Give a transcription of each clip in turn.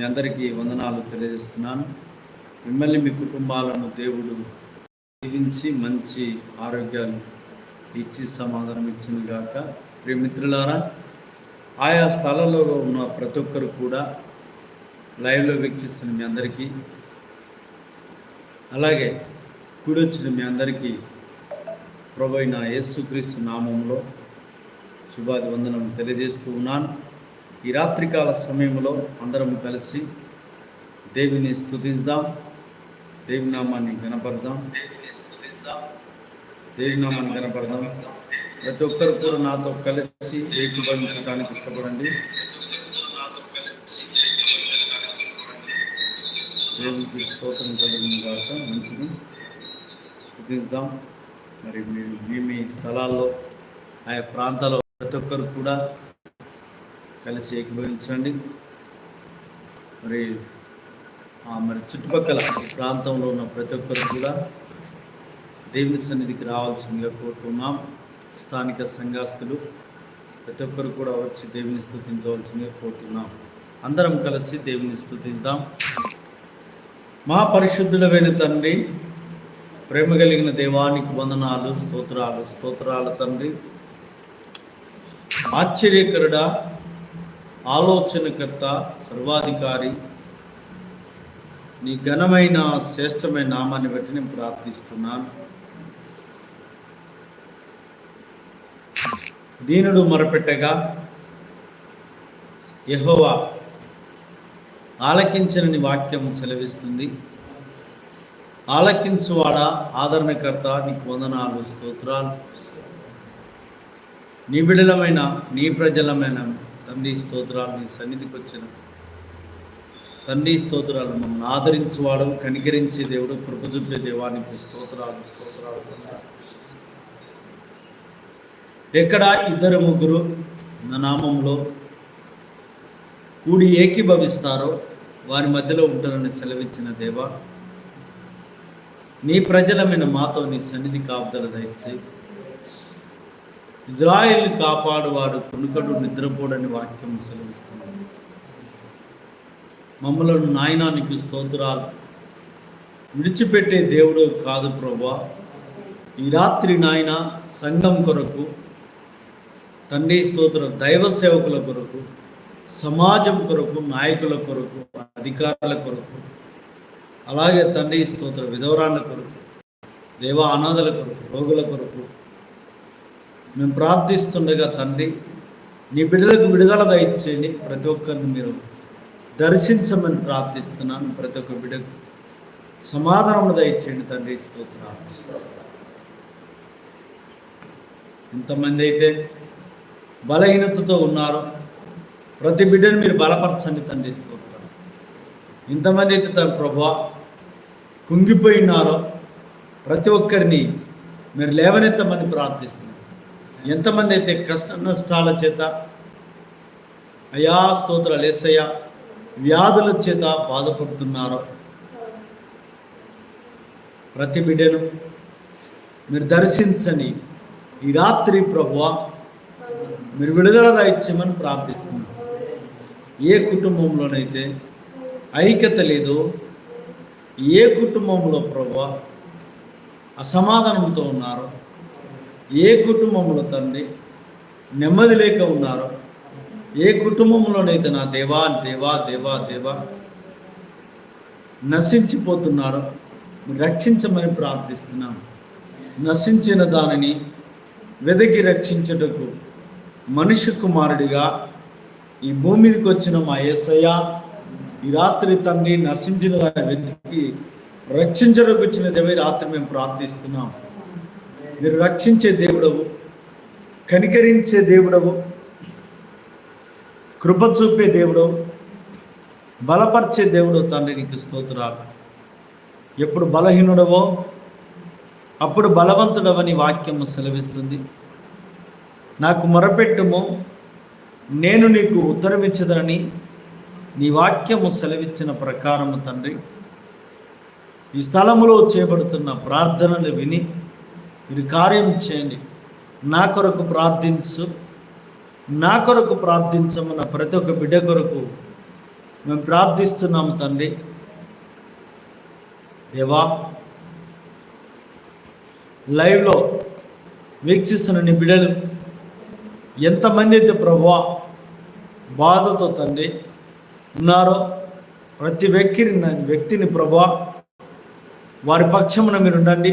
మీ అందరికీ వందనాలు తెలియజేస్తున్నాను. మిమ్మల్ని మీ కుటుంబాలను దేవుడు జీవించి మంచి ఆరోగ్యాలు ఇచ్చి సమాధానం ఇచ్చింది గాక. ప్రియమిత్రులారా ఆయా స్థలాలలో ఉన్న ప్రతి ఒక్కరు కూడా లైవ్లో వీక్షిస్తున్న మీ అందరికీ అలాగే కూడొచ్చిన మీ అందరికీ ప్రభు అయిన యేసుక్రీస్తు నామంలో శుభాది వందనం తెలియజేస్తూ ఉన్నాను. ఈ రాత్రికాల సమయంలో అందరం కలిసి దేవిని స్థుతిద్దాం దేవినామాన్ని కనపడదాం గణపడదాం దేవి ప్రతి ఒక్కరు కూడా నాతో కలిసి ఏకీభవించడానికి ఇష్టపడండి. దేవునికి స్తోత్రం కలిగిన కాక మంచిది. స్థుతిద్దాం మరి మీరు మీ మీ స్థలాల్లో ఆయా ప్రాంతాల్లో ప్రతి ఒక్కరు కూడా కలిసి ఏకీభవించండి. మరి మరి చుట్టుపక్కల ప్రాంతంలో ఉన్న ప్రతి ఒక్కరు కూడా దేవుని సన్నిధికి రావాల్సిందిగా కోరుతున్నాం. స్థానిక సంఘాస్తులు ప్రతి ఒక్కరు కూడా వచ్చి దేవుని స్థుతించవలసిందిగా కోరుతున్నాం. అందరం కలిసి దేవుని స్థుతిద్దాం. మహాపరిశుద్ధుడమైన తండ్రి ప్రేమ కలిగిన దేవానికి వందనాలు స్తోత్రాలు స్తోత్రాల తండ్రి. ఆశ్చర్యకరుడా ఆలోచనకర్త సర్వాధికారి నీ ఘనమైన శ్రేష్టమైన నామాన్ని బట్టి నేను ప్రార్థిస్తున్నాను. దీనుడు మొరపెట్టగా యహోవా ఆలకించనని వాక్యం సెలవిస్తుంది. ఆలకించువాడా ఆదరణకర్త నీకు వందనాలు స్తోత్రాలు. నిబిడలమైన నీ ప్రజలమైన తండ్రి స్తోత్రాలు నీ సన్నిధికి వచ్చిన తండ్రి స్తోత్రాలు మమ్మల్ని ఆదరించేవాడు కనికరించే దేవుడు కృప చూపే దేవానికి స్తోత్రాలు స్తోత్రాలు ఎక్కడ ఇద్దరు ముగ్గురు నా నామంలో కూడి ఏకీభవిస్తారో వారి మధ్యలో ఉంటారని సెలవిచ్చిన దేవా నీ ప్రజలమైన మాతో నీ సన్నిధి కాపుదల దయచేసి ఇజ్రాయిల్ కాపాడువాడు కునుకడు నిద్రపోడని వాక్యం సెలవిస్తున్నాడు మమ్మలను నాయనానికి నీకు స్తోత్రాలు. విడిచిపెట్టే దేవుడు కాదు ప్రభా. ఈ రాత్రి నాయన సంఘం కొరకు తండ్రి స్తోత్ర దైవ సేవకుల కొరకు సమాజం కొరకు నాయకుల కొరకు అధికారుల కొరకు అలాగే తండ్రి స్తోత్ర విధవరాళ్ళ కొరకు దేవ అనాథల కొరకు రోగుల కొరకు మేము ప్రార్థిస్తుండగా తండ్రి నీ బిడ్డలకు విడుదల దయచేయండి. ప్రతి ఒక్కరిని మీరు దర్శించమని ప్రార్థిస్తున్నాను. ప్రతి ఒక్క బిడ్డకు సమాధానం దయచేయండి తండ్రి. స్తోత్రాలు. ఎంతమంది అయితే బలహీనతతో ఉన్నారో ప్రతి బిడ్డను మీరు బలపరచండి తండ్రి. స్తోత్రం ఇంతమంది అయితే తన ప్రభా కుంగిపోయినారో ప్రతి ఒక్కరిని మీరు లేవనెత్తమని ప్రార్థిస్తున్నారు ఎంతమంది అయితే కష్ట నష్టాల చేత అయా స్తోత్రాలు లేసయ్య వ్యాధుల చేత బాధపడుతున్నారో. ప్రతి బిడ్డను మీరు దర్శించని ఈ రాత్రి ప్రభువ మీరు విడుదల దాయిచ్చమని ప్రార్థిస్తున్నారు ఏ కుటుంబంలోనైతే ఐక్యత లేదో ఏ కుటుంబంలో ప్రభు అసమాధానంతో ఉన్నారో ఏ కుటుంబంలో తండ్రి నెమ్మది లేక ఉన్నారో ఏ కుటుంబంలోనైతే నా దేవా దేవా దేవా దేవా నశించిపోతున్నారో రక్షించమని ప్రార్థిస్తున్నాను. నశించిన దానిని వెదకి రక్షించుటకు మనిషి కుమారుడిగా ఈ భూమికి వచ్చిన మా ఏసయ్య ఈ రాత్రి తండ్రి నశించిన దాని వెతికి రక్షించడానికి వచ్చిన దేవ రాత్రి మేము ప్రార్థిస్తున్నాం. మీరు రక్షించే దేవుడవు కనికరించే దేవుడవు కృప చూపే దేవుడవు బలపరిచే దేవుడు తండ్రి నీకు స్తోత్రాలు. ఎప్పుడు బలహీనుడవో అప్పుడు బలవంతుడవని వాక్యము సెలవిస్తుంది. నాకు మొరపెట్టుము నేను నీకు ఉత్తరమిచ్చదనని నీ వాక్యము సెలవిచ్చిన ప్రకారము తండ్రి. ఈ స్థలములో చేయబడుతున్న ప్రార్థనలు విని మీరు కార్యం చేయండి. నా కొరకు ప్రార్థించు. నా కొరకు ప్రార్థించమన్న ప్రతి ఒక్క బిడ్డ కొరకు మేము ప్రార్థిస్తున్నాము తండ్రి. దేవా లైవ్లో వీక్షిస్తున్న నీ బిడ్డలు ఎంతమంది అయితే ప్రభా బాధతో తండ్రి ఉన్నారో ప్రతి వ్యక్తిని వ్యక్తిని ప్రభా వారి పక్షమున మీరు ఉండండి.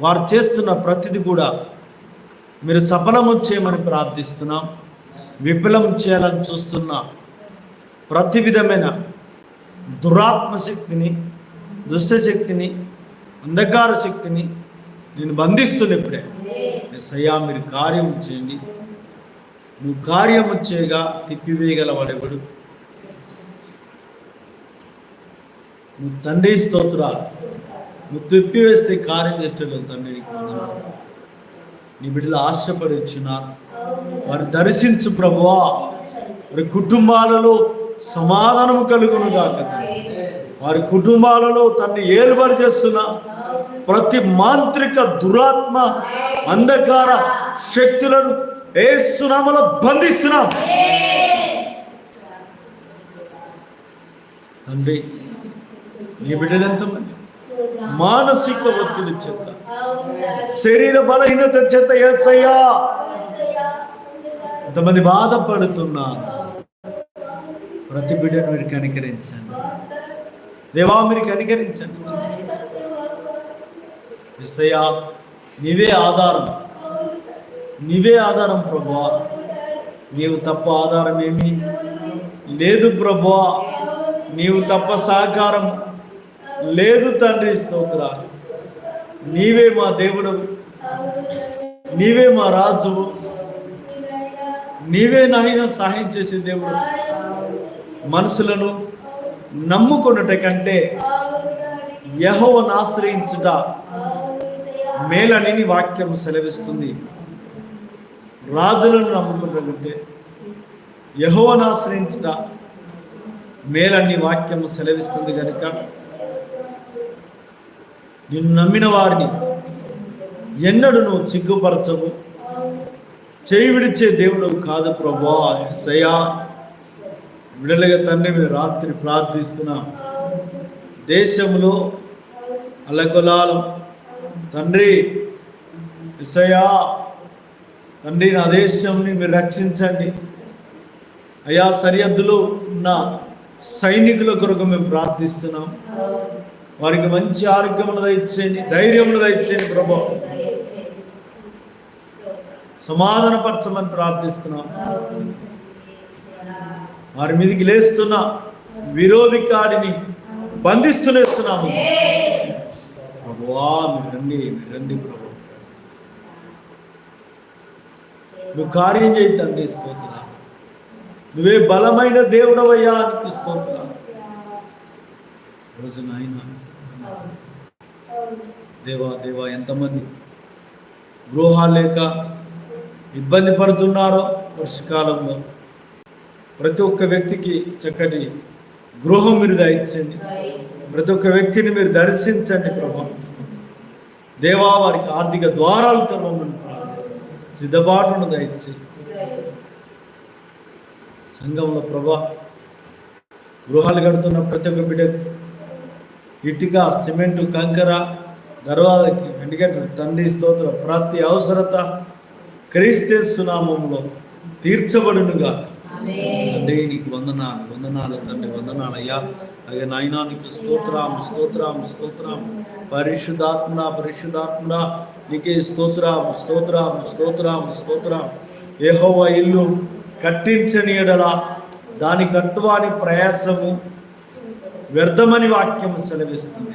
వారు చేస్తున్న ప్రతిది కూడా మీరు సఫలము చేయమని ప్రార్థిస్తున్నాం. విఫలం చేయాలని చూస్తున్న ప్రతి విధమైన దురాత్మ శక్తిని దుష్టశక్తిని అంధకార శక్తిని నేను బంధిస్తున్న ఇప్పుడే సయ్యా మీరు కార్యం చేయండి. నువ్వు కార్యము చేయగా తిప్పివేయగలవాడెవడు? నువ్వు తండ్రి స్తోత్రాలు. నువ్వు తిప్పివేస్తే కార్యం చేసేటప్పుడు తండ్రి నీకు వందనాలు. నీ బిడ్డలు ఆశపడి వచ్చినారు వారు దర్శించు ప్రభువా. వారి కుటుంబాలలో సమాధానము కలుగును తండ్రి. వారి కుటుంబాలలో తన్ని ఏలుబడి చేస్తున్న ప్రతి మాంత్రిక దురాత్మ అంధకార శక్తులను ఏసునామలో బంధిస్తున్నాం. తండ్రి నీ బిడ్డలు ఎంతమంది? మానసిక ఒత్తిడి చేత. శరీర బలహీనత చేత ఎస్సయ్యా ఎంతమంది బాధపడుతున్నారు. ప్రతి బిడ్డను మీరు కనికరించండి. దేవా మీరు కనికరించండి. ఎస్సయ్యా నీవే ఆధారం. నీవే ఆధారం ప్రభా నీవు తప్ప ఆధారం ఏమి లేదు ప్రభా నీవు తప్ప సహకారం లేదు తండ్రి స్తోత్రాలు. నీవే మా దేవుడు నీవే మా రాజువు. నీవే నాయన సహాయం చేసే దేవుడు. మనుషులను నమ్ముకున్నట కంటే యహోవను ఆశ్రయించుట మేలనిని వాక్యం సెలవిస్తుంది. రాజులను నమ్ముకున్నట్టే యహోవను ఆశ్రయించుట మేలని వాక్యం సెలవిస్తుంది కనుక నిన్ను నమ్మిన వారిని ఎన్నడూ నువ్వు చిగ్గుపరచవు చేయి విడిచే దేవుడు కాదు ప్రభా సయా విడలగా తండ్రి మేము రాత్రి ప్రార్థిస్తున్నాం దేశంలో అల్లకొలాలం తండ్రి ఇసయా తండ్రి నా దేశంని మీరు రక్షించండి. అయా సరిహద్దులో ఉన్న సైనికుల కొరకు మేము ప్రార్థిస్తున్నాం. వారికి మంచి ఆరోగ్యమును దయచేయండి ధైర్యమును దయచేయండి ప్రభు. సమాధానపరచమని ప్రార్థిస్తున్నాం. వారి మీదకి లేస్తున్న విరోధి కాడిని బంధిస్తునేస్తున్నాము ప్రభువా మీరు రండి మీరు రండి ప్రభు. నువ్వు కార్యం చేయి తండ్రి స్తోత్ర. నువ్వే బలమైన దేవుడవయ్యా అనిపిస్తోంది రోజు నాయన దేవా దేవా ఎంతమంది గృహాలు లేక ఇబ్బంది పడుతున్నారో వర్షకాలంలో ప్రతి ఒక్క వ్యక్తికి చక్కటి గృహం మీరు దయచండి. ప్రతి ఒక్క వ్యక్తిని మీరు దర్శించండి ప్రభా. దేవా వారికి ఆర్థిక ద్వారాలు తెరవమని ప్రార్థిస్తాను సిద్ధపాటును దయచి సంఘంలో ప్రభా గృహాలు కడుతున్న ప్రతి ఒక్క బిడ్డ ఇటుక సిమెంటు కంకర దర్వాజకి ఎందుకంటే తండ్రి స్తోత్ర ప్రతి అవసరత క్రీస్తేస్తున్నామంలో తీర్చబడునుగా. తండ్రి నీకు వందనాలు వందనాలు తండ్రి వందనాలు అయ్యా అయ్యా నాయనా నీకు స్తోత్రం స్తోత్రం స్తోత్రం పరిశుద్ధాత్మ పరిశుద్ధాత్మ నీకే స్తోత్రం స్తోత్రం స్తోత్రం స్తోత్రం ఏహోవ ఇల్లు కట్టించని ఎడల దాని కట్టువాని ప్రయాసము వ్యర్థమని వాక్యం సెలవిస్తుంది.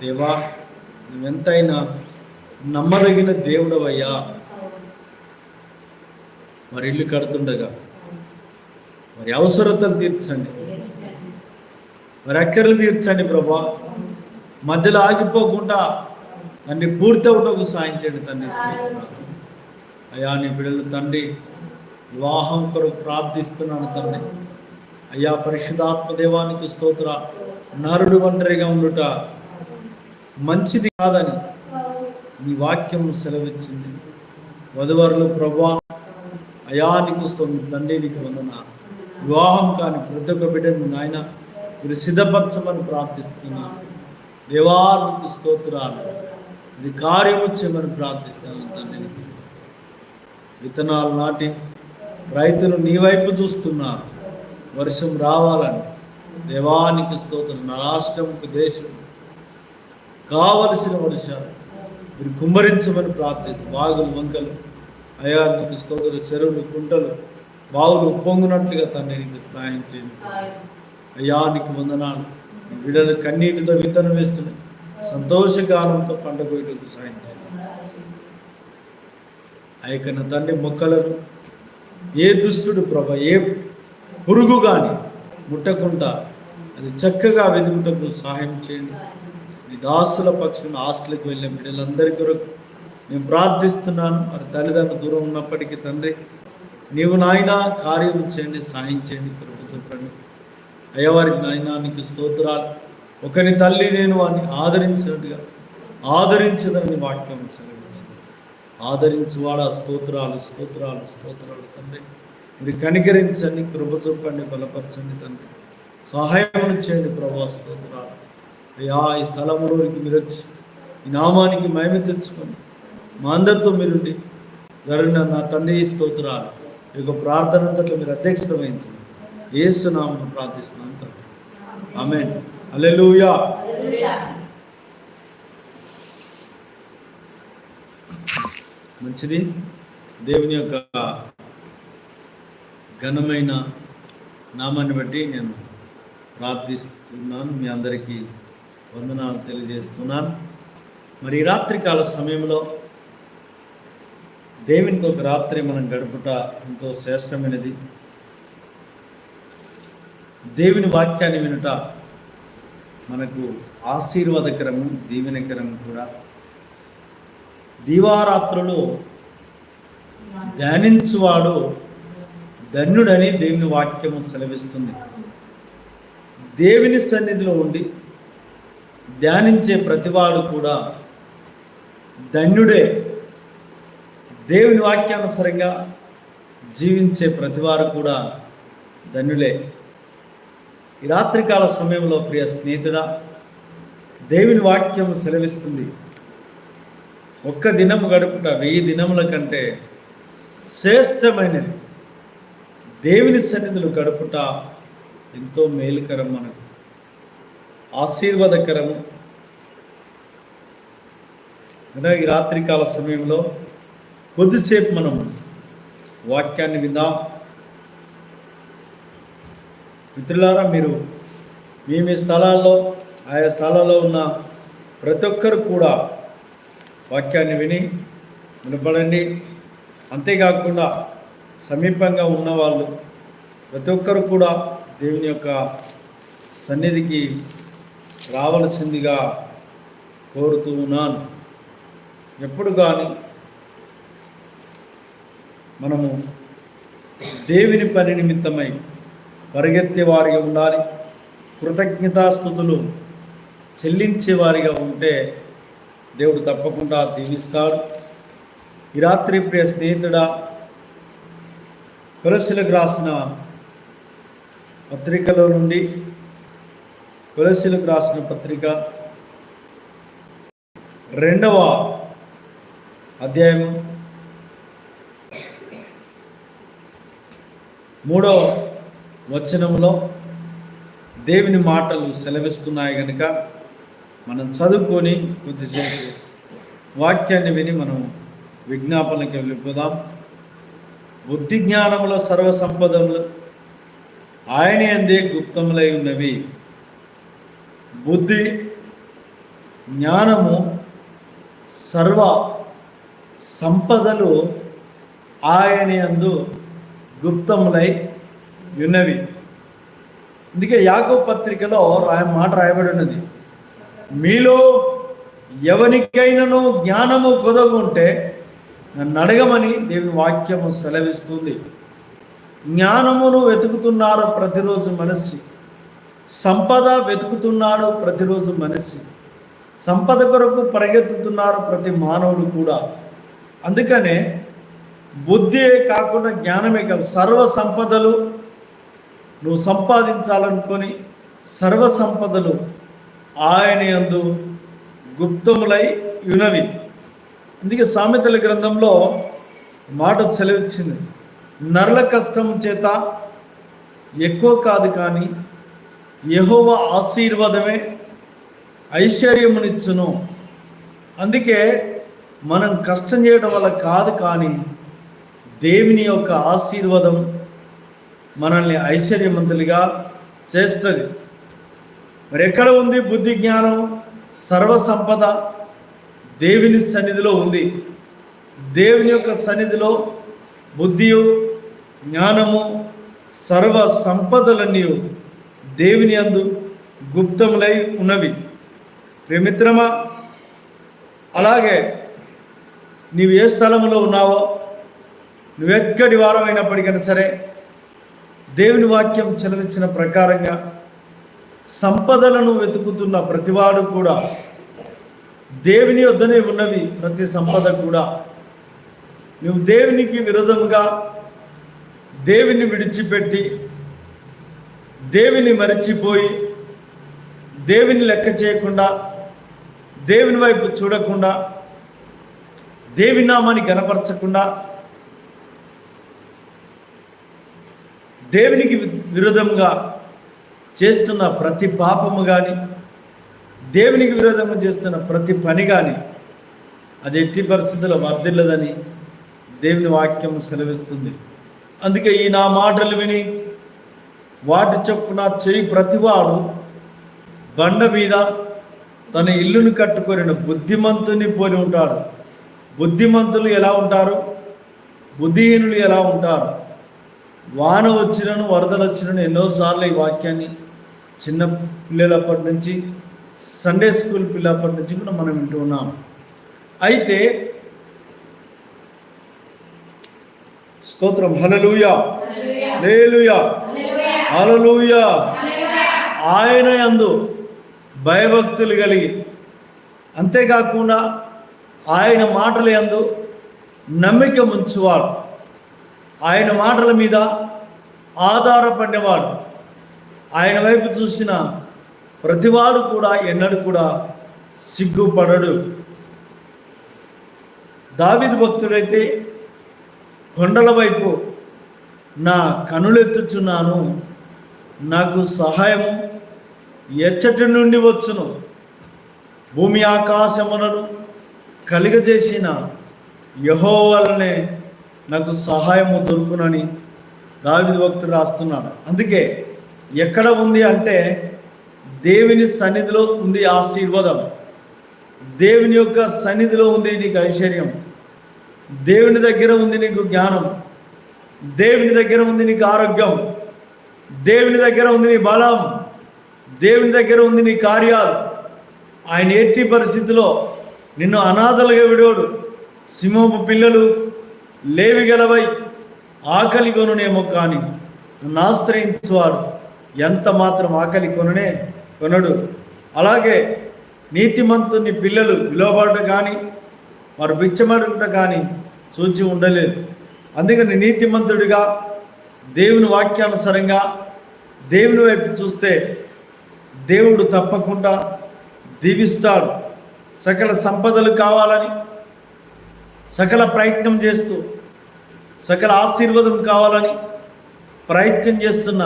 దేవా నువ్వెంతైనా నమ్మదగిన దేవుడవయ్యా. మరి ఇల్లు కడుతుండగా మరి అవసరతలు తీర్చండి. మరి అక్కర్లు తీర్చండి ప్రభా. మధ్యలో ఆగిపోకుండా తండ్రి పూర్తి అవుటకు సాయం చేయండి తండ్రి అయా అయ్యా నీ బిడ్డలు తండ్రి వివాహం కొరకు ప్రార్థిస్తున్నాను తండ్రి. అయ్యా పరిశుధాత్మ దేవానికి స్తోత్ర. నరుడు ఒంటరిగా ఉండుట మంచిది కాదని నీ వాక్యం సెలవిచ్చింది. వధువరులు ప్రభా అయా నీకు తండ్రి నీకు వందన. వివాహం కాని ప్రతి ఒక్క బిడ్డను నాయన మీరు సిద్ధపరచమని ప్రార్థిస్తున్నాను దేవానికి స్తోత్రాలు. మీరు కార్యము చేయమని ప్రార్థిస్తున్నాను తండ్రి నీకు విత్తనాలు నాటి రైతులు నీ వైపు చూస్తున్నారు. వర్షం రావాలని దేవానికి స్తోత్రం నా రాష్ట్రంకు దేశం. కావలసిన వర్షాలు మీరు కుమ్మరించమని ప్రార్థిస్తారు బాగులు వంకలు అయా నీకు స్తోత్ర చెరువులు కుంటలు బావులు ఉప్పొంగునట్లుగా తండ్రి నీకు సహాయం చేయండి. అయ్యా నీకు వందనాలు. బిడ్డలు కన్నీటితో విత్తనం వేస్తున్నాయి. సంతోషకాలంతో పంట కోయటకు సహాయం చేయండి. ఆ యొక్క తండ్రి మొక్కలను ఏ దుష్టుడు ప్రభ ఏ పురుగు కానీ ముట్టకుండా అది చక్కగా వెతుకుటకు సహాయం చేయండి. మీ దాసుల పక్షులను హాస్టల్కి వెళ్ళే బిడ్డలందరి కొరకు నేను ప్రార్థిస్తున్నాను. వారి తల్లిదండ్రులు దూరం ఉన్నప్పటికీ తండ్రి నీవు నాయన కార్యం చేయండి సహాయం చేయండి కృప చెప్పండి అయ్యవారికి నాయనానికి స్తోత్రాలు. ఒకని తల్లి నేను వారిని ఆదరించినట్టుగా ఆదరించదని వాక్యం సెలవించింది ఆదరించువాడా? స్తోత్రాలు స్తోత్రాలు స్తోత్రాలు తండ్రి. మీరు కనికరించండి కృప చూపండి బలపరచండి తండ్రి. సహాయం చేయండి ప్రభా స్తోత్రాలు. అయ్యా ఈ స్థలంలోనికి మీరు వచ్చి ఈ నామానికి మహిమ తెచ్చుకోండి. మా అందరితో మీరుండి జరిగిన నా తండ్రి స్తోత్ర ఈ యొక్క ప్రార్థన అంతట్లో మీరు అధ్యక్షత వహించండి. ఏసు ప్రార్థిస్తున్నాను తండ్రి. ఆమెన్. హల్లెలూయా. మంచిది. దేవుని యొక్క ఘనమైన నామాన్ని బట్టి నేను ప్రార్థిస్తున్నాను. మీ అందరికీ వందనాలు తెలియజేస్తున్నాను. మరి రాత్రికాల సమయంలో దేవునికి ఒక రాత్రి మనం గడుపుట ఎంతో శ్రేష్టమైనది. దేవుని వాక్యాన్ని వినుట మనకు ఆశీర్వాదకరము దీవెనకరము కూడా. దీవారాత్రులు ధ్యానించువాడు ధన్యుడని దేవుని వాక్యము సెలవిస్తుంది. దేవుని సన్నిధిలో ఉండి ధ్యానించే ప్రతివాడు కూడా ధన్యుడే. దేవుని వాక్యానుసరంగా జీవించే ప్రతివారు కూడా ధన్యులే. ఈ రాత్రికాల సమయంలో ప్రియ స్నేహితుడా దేవుని వాక్యం సెలవిస్తుంది. ఒక్క దినం గడుపుట వెయ్యి దినముల కంటే శ్రేష్టమైనది. దేవుని సన్నిధులు గడుపుట ఎంతో మేలుకరం మనకు. ఆశీర్వాదకరం. కనుక ఈ రాత్రికాల సమయంలో కొద్దిసేపు మనం వాక్యాన్ని విందాం. మిత్రులారా మీరు మీ మీ స్థలాల్లో ఆయా స్థలాల్లో ఉన్న ప్రతి ఒక్కరు కూడా వాక్యాన్ని విని వినపడండి. అంతేకాకుండా సమీపంగా ఉన్నవాళ్ళు ప్రతి ఒక్కరు కూడా దేవుని యొక్క సన్నిధికి రావలసిందిగా కోరుతూ ఉన్నాను. ఎప్పుడు కానీ మనము దేవుని పని నిమిత్తమై పరిగెత్తే వారిగా ఉండాలి కృతజ్ఞతాస్థుతులు చెల్లించే వారిగా ఉంటే దేవుడు తప్పకుండా దీవిస్తాడు. ఈ రాత్రి ప్రియ స్నేహితుడా కొలసిలకు రాసిన పత్రికలో నుండి కొలసిలకు రాసిన పత్రిక రెండవ అధ్యాయం మూడవ వచనంలో దేవుని మాటలు సెలవిస్తున్నాయి కనుక మనం చదువుకొని కొద్దిసేపు వాక్యాన్ని విని మనం విజ్ఞాపనకి వెళ్ళిపోదాం. బుద్ధి జ్ఞానముల సర్వ సంపదములు ఆయన అందే గుప్తములై ఉన్నవి. బుద్ధి జ్ఞానము సర్వ సంపదలు ఆయన అందు గుప్తములై ఉన్నవి. అందుకే యాకో పత్రికలో రాయ మాట రాయబడి ఉన్నది. మీలో ఎవరికైనాను జ్ఞానము కుదగుంటే నన్ను అడగమని దేవుని వాక్యము సెలవిస్తుంది. జ్ఞానమును వెతుకుతున్నారు ప్రతిరోజు మనిషి. సంపద వెతుకుతున్నాడు ప్రతిరోజు మనిషి. సంపద కొరకు పరిగెత్తుతున్నారు ప్రతి మానవుడు కూడా. అందుకనే బుద్ధి కాకుండా జ్ఞానమే కాదు సర్వ సంపదలు నువ్వు సంపాదించాలనుకొని సర్వ సంపదలు ఆయన యందు గుప్తములై యునవి అందుకే సామెతల గ్రంథంలో మాట సెలవిచ్చింది. నరల కష్టం చేత ఎక్కువ కాదు కానీ యహోవ ఆశీర్వాదమే ఐశ్వర్యమునిచ్చును. అందుకే మనం కష్టం చేయడం వల్ల కాదు కానీ దేవుని యొక్క ఆశీర్వాదం మనల్ని ఐశ్వర్యవంతులుగా చేస్తుంది. మరి ఎక్కడ ఉంది బుద్ధి జ్ఞానం? సర్వ సంపద దేవుని సన్నిధిలో ఉంది. దేవుని యొక్క సన్నిధిలో బుద్ధియు జ్ఞానము సర్వ సంపదలన్నీ దేవుని అందు గుప్తములై ఉన్నవి. ప్రేమిత్రమా అలాగే నీవు ఏ స్థలంలో ఉన్నావో నువ్వెక్కడి వారమైనప్పటికైనా సరే దేవుని వాక్యం చెలవిచ్చిన ప్రకారంగా సంపదలను వెతుకుతున్న ప్రతివాడు కూడా దేవుని వద్దనే ఉన్నవి ప్రతి సంపద కూడా. నువ్వు దేవునికి విరోధముగా దేవుని విడిచిపెట్టి దేవుని మరిచిపోయి దేవుని లెక్క చేయకుండా దేవుని వైపు చూడకుండా దేవి నామాన్ని గనపరచకుండా దేవునికి విరుద్ధంగా చేస్తున్న ప్రతి పాపము కానీ దేవునికి విరోధంగా చేస్తున్న ప్రతి పని కానీ అది ఎట్టి పరిస్థితుల్లో వర్ధిల్లదని దేవుని వాక్యం సెలవిస్తుంది. అందుకే ఈ నా మాటలు విని వాటి చొప్పున చేయి ప్రతివాడు బండ మీద తన ఇల్లును కట్టుకొని బుద్ధిమంతుని పోలి ఉంటాడు. బుద్ధిమంతులు ఎలా ఉంటారు? బుద్ధిహీనులు ఎలా ఉంటారు? వాన వచ్చినను వరదలు వచ్చినను ఎన్నోసార్లు ఈ వాక్యాన్ని చిన్న పిల్లలప్పటి నుంచి సండే స్కూల్ పిల్లప్పటి నుంచి కూడా మనం వింటూ ఉన్నాం. అయితే స్తోత్రం. హలలుయా లేలుయా హలలుయా ఆయన యందు భయభక్తులు కలిగి అంతేకాకుండా ఆయన మాటల యందు నమ్మిక ముంచువాడు. ఆయన మాటల మీద ఆధారపడినవాడు. ఆయన వైపు చూసిన ప్రతివాడు కూడా ఎన్నడూ కూడా సిగ్గుపడడు. దావిది భక్తుడైతే కొండల వైపు నా కనులెత్తుచున్నాను. నాకు సహాయము ఎచ్చటి నుండి వచ్చును. భూమి ఆకాశములను కలిగజేసిన యహో వలనే నాకు సహాయము దొరుకునని దావిది భక్తుడు రాస్తున్నాడు. అందుకే ఎక్కడ ఉంది అంటే దేవుని సన్నిధిలో ఉంది ఆశీర్వాదం. దేవుని యొక్క సన్నిధిలో ఉంది నీకు ఐశ్వర్యం. దేవుని దగ్గర ఉంది నీకు జ్ఞానం. దేవుని దగ్గర ఉంది నీకు ఆరోగ్యం. దేవుని దగ్గర ఉంది నీ బలం. దేవుని దగ్గర ఉంది నీ కార్యాలు. ఆయన ఎట్టి పరిస్థితిలో నిన్ను అనాథలుగా విడోడు సింహపు పిల్లలు లేవి గలవై ఆకలి కొనునేమో కానీ నన్ను ఆశ్రయించువాడు ఎంత మాత్రం ఆకలి కొననే? కొనడు. అలాగే నీతిమంతుని పిల్లలు విలువబడ్డ కానీ వారు బిచ్చమడుట కానీ చూచి ఉండలేదు. అందుకని నీతిమంతుడిగా దేవుని వాక్యానుసారంగా దేవుని వైపు చూస్తే దేవుడు తప్పకుండా దీవిస్తాడు. సకల సంపదలు కావాలని సకల ప్రయత్నం చేస్తూ సకల ఆశీర్వాదం కావాలని ప్రయత్నం చేస్తున్న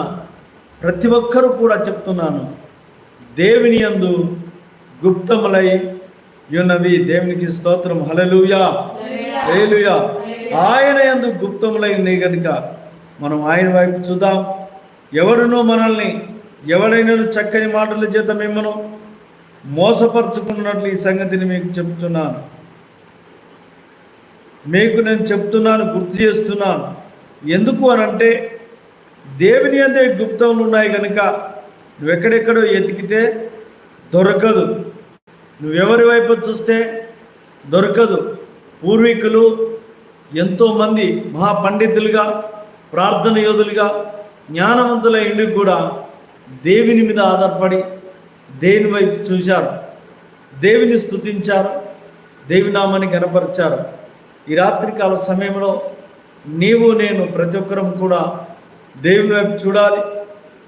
ప్రతి ఒక్కరూ కూడా చెప్తున్నాను. దేవుని యందు గుప్తములై ఉన్నవి దేవునికి స్తోత్రం. హలలుయా హేలుయా ఆయన యందు గుప్తములై ఉన్నాయి కనుక మనం ఆయన వైపు చూద్దాం. ఎవడునో మనల్ని ఎవడైనా చక్కని మాటల చేత మిమ్మను మోసపరుచుకున్నట్లు ఈ సంగతిని మీకు చెప్తున్నాను. మీకు నేను చెప్తున్నాను గుర్తు చేస్తున్నాను. ఎందుకు అనంటే దేవుని అందే గుప్తములు ఉన్నాయి కనుక నువ్వెక్కడెక్కడో ఎతికితే దొరకదు. నువ్వెవరి వైపు చూస్తే దొరకదు. పూర్వీకులు ఎంతోమంది మహాపండితులుగా ప్రార్థన యోధులుగా జ్ఞానవంతుల ఇండి కూడా దేవుని మీద ఆధారపడి దేవుని వైపు చూశారు. దేవుని స్తుతించారు. దేవి నామాన్ని కనపరిచారు ఈ రాత్రికాల సమయంలో నీవు నేను ప్రతి ఒక్కరం కూడా దేవుని వైపు చూడాలి.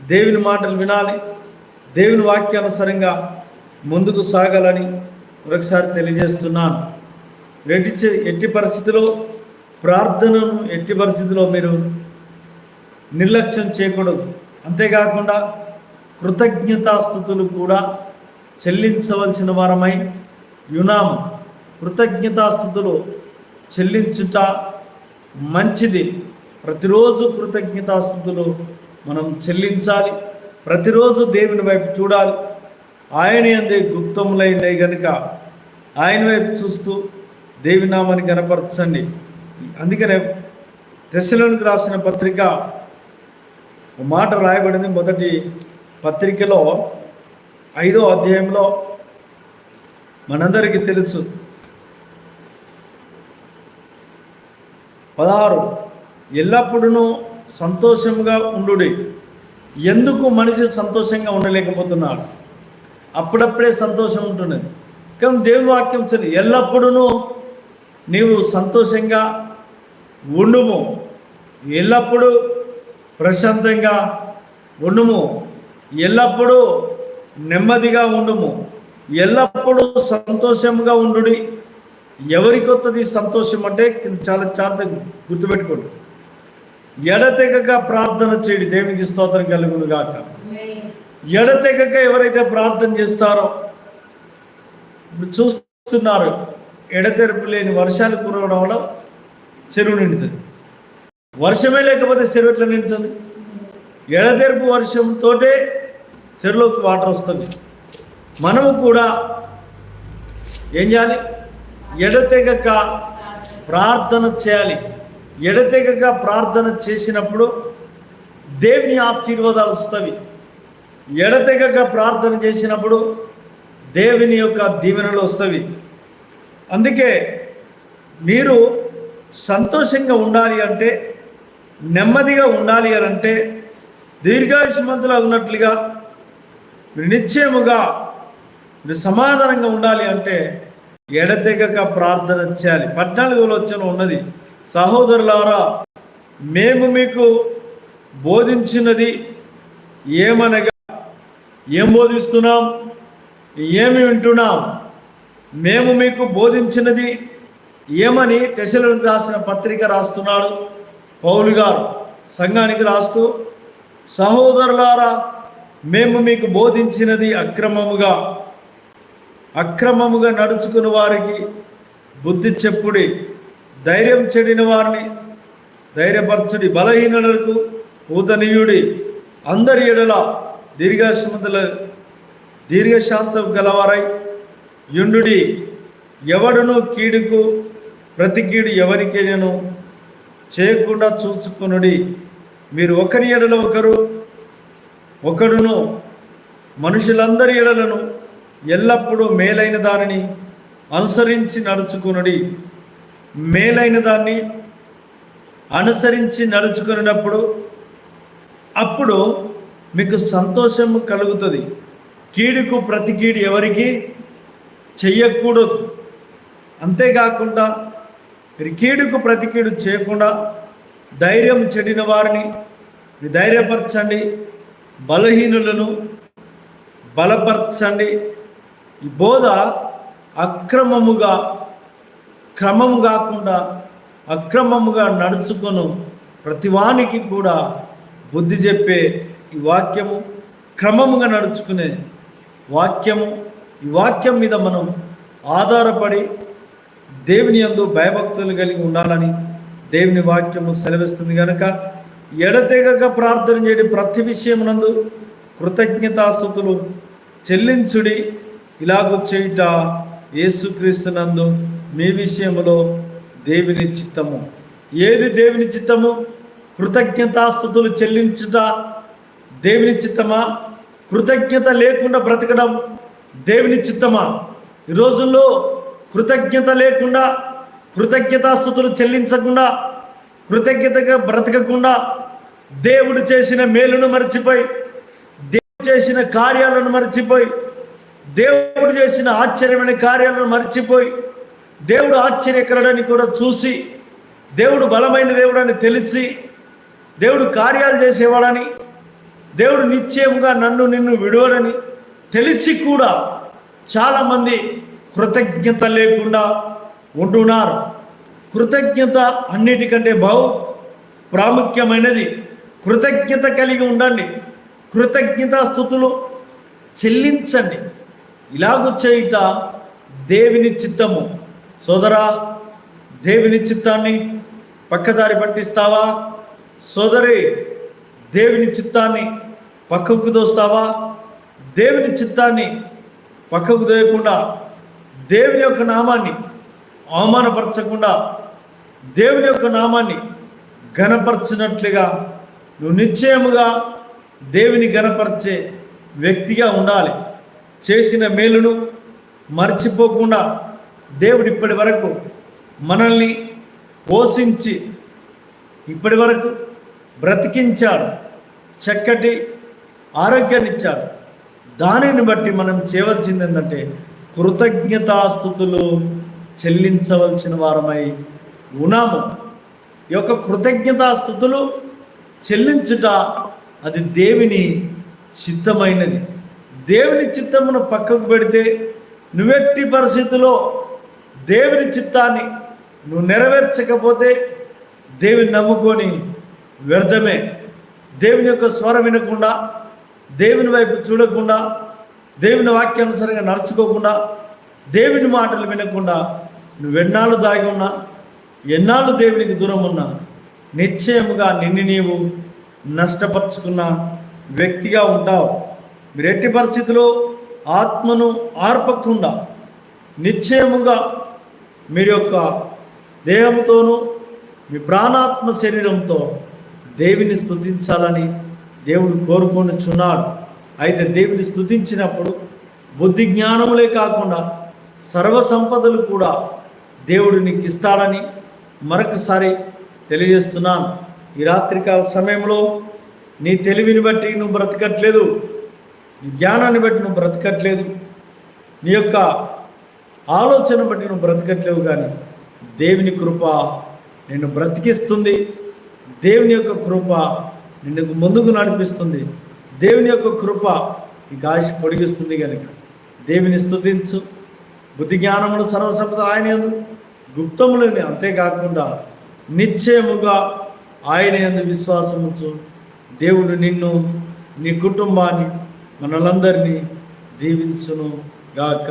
దేవుని మాటలు వినాలి. దేవుని వాక్యానుసారంగా ముందుకు సాగాలని మరొకసారి తెలియజేస్తున్నాను. ఎట్టి ఎట్టి పరిస్థితిలో ప్రార్థనను ఎట్టి పరిస్థితిలో మీరు నిర్లక్ష్యం చేయకూడదు. అంతేకాకుండా కృతజ్ఞతాస్థుతులు కూడా చెల్లించవలసిన వారమై యునాము కృతజ్ఞతాస్థుతులు చెల్లించుట మంచిది. ప్రతిరోజు కృతజ్ఞతాస్థుతులు మనం చెల్లించాలి. ప్రతిరోజు దేవుని వైపు చూడాలి. ఆయన అందే గుప్తములైనవి కనుక ఆయన వైపు చూస్తూ దేవి నామాన్ని కనపరచండి. అందుకనే దశలోనికి రాసిన పత్రిక ఒక మాట రాయబడింది మొదటి పత్రికలో ఐదో అధ్యాయంలో. మనందరికీ తెలుసు. పదహారు ఎల్లప్పుడూ సంతోషంగా ఉండుడి. ఎందుకు మనిషి సంతోషంగా ఉండలేకపోతున్నాడు? అప్పుడప్పుడే సంతోషం ఉంటున్నది. కానీ దేవుని వాక్యం సరే ఎల్లప్పుడూ నీవు సంతోషంగా ఉండుము. ఎల్లప్పుడూ ప్రశాంతంగా ఉండుము. ఎల్లప్పుడూ నెమ్మదిగా ఉండుము. ఎల్లప్పుడూ సంతోషంగా ఉండుడి. ఎవరికొత్తది సంతోషం అంటే చాలా చాలా గుర్తుపెట్టుకోండి. ఎడతెగక ప్రార్థన చేయడి. దేవునికి స్తోత్రం కలుగును గాక. ఎడతెగక ఎవరైతే ప్రార్థన చేస్తారో ఇప్పుడు చూస్తున్నారు ఎడతెరపు లేని వర్షాలు కురవడం వల్ల చెరువు నిండుతుంది. వర్షమే లేకపోతే చెరువు ఎట్లా నిండుతుంది? ఎడతెరపు వర్షంతోటే చెరువులోకి వాటర్ వస్తుంది. మనము కూడా ఏం చేయాలి? ఎడతెగక ప్రార్థన చేయాలి. ఎడతెగక ప్రార్థన చేసినప్పుడు దేవుని ఆశీర్వాదాలు వస్తాయి. ఎడతెగక ప్రార్థన చేసినప్పుడు దేవుని యొక్క దీవెనలు వస్తాయి. అందుకే మీరు సంతోషంగా ఉండాలి అంటే నెమ్మదిగా ఉండాలి అని అంటే దీర్ఘాయుష్మంతులా ఉన్నట్లుగా మీరు నిశ్చయముగా మీరు సమాధానంగా ఉండాలి అంటే ఎడతెగక ప్రార్థన చేయాలి. పద్నాలుగులో వచ్చిన ఉన్నది. సహోదరులారా మేము మీకు బోధించినది ఏమనగా ఏం బోధిస్తున్నాం ఏమి వింటున్నాం మేము మీకు బోధించినది ఏమని తెశలు రాసిన పత్రిక రాస్తున్నాడు పౌలు గారు సంఘానికి రాస్తూ సహోదరులారా మేము మీకు బోధించినది అక్రమముగా అక్రమముగా నడుచుకుని వారికి బుద్ధి చెప్పుడి ధైర్యం చెడిన వారిని ధైర్యపరచుడి బలహీనులకు ఊతనీయుడి అందరి ఎడల దీర్ఘాశ్రమతుల దీర్ఘశాంతం గలవారై యుండుడి ఎవడును కీడుకు ప్రతి కీడు ఎవరికైనాను చేయకుండా చూసుకునుడి మీరు ఒకరి ఎడల ఒకరు ఒకడును మనుషులందరి ఎడలను ఎల్లప్పుడూ మేలైన దానిని అనుసరించి నడుచుకునుడి. మేలైన దాన్ని అనుసరించి నడుచుకున్నప్పుడు అప్పుడు మీకు సంతోషము కలుగుతుంది. కీడుకు ప్రతి కీడు ఎవరికి చెయ్యకూడదు. అంతేకాకుండా మీరు కీడుకు ప్రతి కీడు చేయకుండా ధైర్యం చెడిన వారిని ధైర్యపరచండి బలహీనులను బలపరచండి. ఈ బోధ అక్రమముగా క్రమము కాకుండా అక్రమముగా నడుచుకొను ప్రతివానికి కూడా బుద్ధి చెప్పే ఈ వాక్యము క్రమముగా నడుచుకునే వాక్యము ఈ వాక్యం మీద మనం ఆధారపడి దేవుని యందు భయభక్తులు కలిగి ఉండాలని దేవుని వాక్యము సెలవిస్తుంది కనుక ఎడతెగక ప్రార్థన చేయడం ప్రతి విషయమునందు కృతజ్ఞతాస్థుతులు చెల్లించుడి. ఇలాగొచ్చేట చేయుట యేసుక్రీస్తునందు మీ విషయంలో దేవుని చిత్తము. ఏది దేవుని చిత్తము? కృతజ్ఞతాస్థుతులు చెల్లించుట దేవుని చిత్తమా? కృతజ్ఞత లేకుండా బ్రతకడం దేవుని చిత్తమా? ఈ రోజుల్లో కృతజ్ఞత లేకుండా కృతజ్ఞతాస్థుతులు చెల్లించకుండా కృతజ్ఞతగా బ్రతకకుండా దేవుడు చేసిన మేలును మర్చిపోయి దేవుడు చేసిన కార్యాలను మర్చిపోయి దేవుడు చేసిన ఆశ్చర్యమైన కార్యాలను మర్చిపోయి దేవుడు ఆశ్చర్యకరుడని కూడా చూసి దేవుడు బలమైన దేవుడని తెలిసి దేవుడు కార్యాలు చేసేవాడని దేవుడు నిశ్చయంగా నన్ను నిన్ను విడవడని తెలిసి కూడా చాలామంది కృతజ్ఞత లేకుండా ఉంటున్నారు. కృతజ్ఞత అన్నిటికంటే బహు ప్రాముఖ్యమైనది కృతజ్ఞత కలిగి ఉండండి. కృతజ్ఞత స్థుతులు చెల్లించండి. ఇలాగూ చేయుట దేవుని చిత్తము. సోదరా దేవుని చిత్తాన్ని పక్కదారి పట్టిస్తావా? సోదరి దేవుని చిత్తాన్ని పక్కకు దోస్తావా? దేవుని చిత్తాన్ని పక్కకు దోయకుండా దేవుని యొక్క నామాన్ని అవమానపరచకుండా దేవుని యొక్క నామాన్ని ఘనపరచినట్లుగా నువ్వు నిశ్చయముగా దేవుని ఘనపరిచే వ్యక్తిగా ఉండాలి. చేసిన మేలును మర్చిపోకుండా దేవుడు ఇప్పటి వరకు మనల్ని పోషించి ఇప్పటి వరకు బ్రతికించాడు. చక్కటి ఆరోగ్యాన్ని ఇచ్చాడు దానిని బట్టి మనం చేయవలసింది ఏంటంటే కృతజ్ఞతాస్థుతులు చెల్లించవలసిన వారమై ఉన్నాము. ఈ యొక్క కృతజ్ఞతాస్థుతులు చెల్లించుట అది దేవుని చిత్తమైనది. దేవుని చిత్తమును పక్కకు పెడితే నువ్వెట్టి పరిస్థితిలో దేవుని చిత్తాన్ని నువ్వు నెరవేర్చకపోతే దేవుని నమ్ముకొని వ్యర్థమే. దేవుని యొక్క స్వరం వినకుండా దేవుని వైపు చూడకుండా దేవుని వాక్యానుసారంగా నడుచుకోకుండా దేవుని మాటలు వినకుండా నువ్వెన్నాళ్ళు దాగి ఉన్నా ఎన్నాళ్ళు దేవునికి దూరం ఉన్నా నిశ్చయముగా నిన్ను నీవు నష్టపరుచుకున్న వ్యక్తిగా ఉంటావు. మీరు ఎట్టి పరిస్థితిలో ఆత్మను ఆర్పకుండా నిశ్చయముగా మీరు యొక్క దేహంతోనూ మీ ప్రాణాత్మ శరీరంతో దేవుని స్థుతించాలని దేవుడు కోరుకొనిచున్నాడు. అయితే దేవుని స్థుతించినప్పుడు బుద్ధి జ్ఞానములే కాకుండా సర్వ సంపదలు కూడా దేవుడు నీకు ఇస్తాడని మరొకసారి తెలియజేస్తున్నాను. ఈ రాత్రికాల సమయంలో నీ తెలివిని బట్టి నువ్వు బ్రతకట్లేదు. నీ జ్ఞానాన్ని బట్టి నువ్వు బ్రతకట్లేదు. నీ యొక్క ఆలోచన బట్టి నువ్వు బ్రతకట్లేవు కానీ దేవుని కృప నిన్ను బ్రతికిస్తుంది. దేవుని యొక్క కృప నిన్ను ముందుకు నడిపిస్తుంది. దేవుని యొక్క కృప నీకు ఆశ పొడిగిస్తుంది కనుక దేవుని స్థుతించు బుద్ధి జ్ఞానములు సర్వసంపద ఆయన గుప్తములని అంతేకాకుండా నిశ్చయముగా ఆయన యందు విశ్వాసముంచు దేవుడు నిన్ను నీ కుటుంబాన్ని మనలందరినీ దీవించును గాక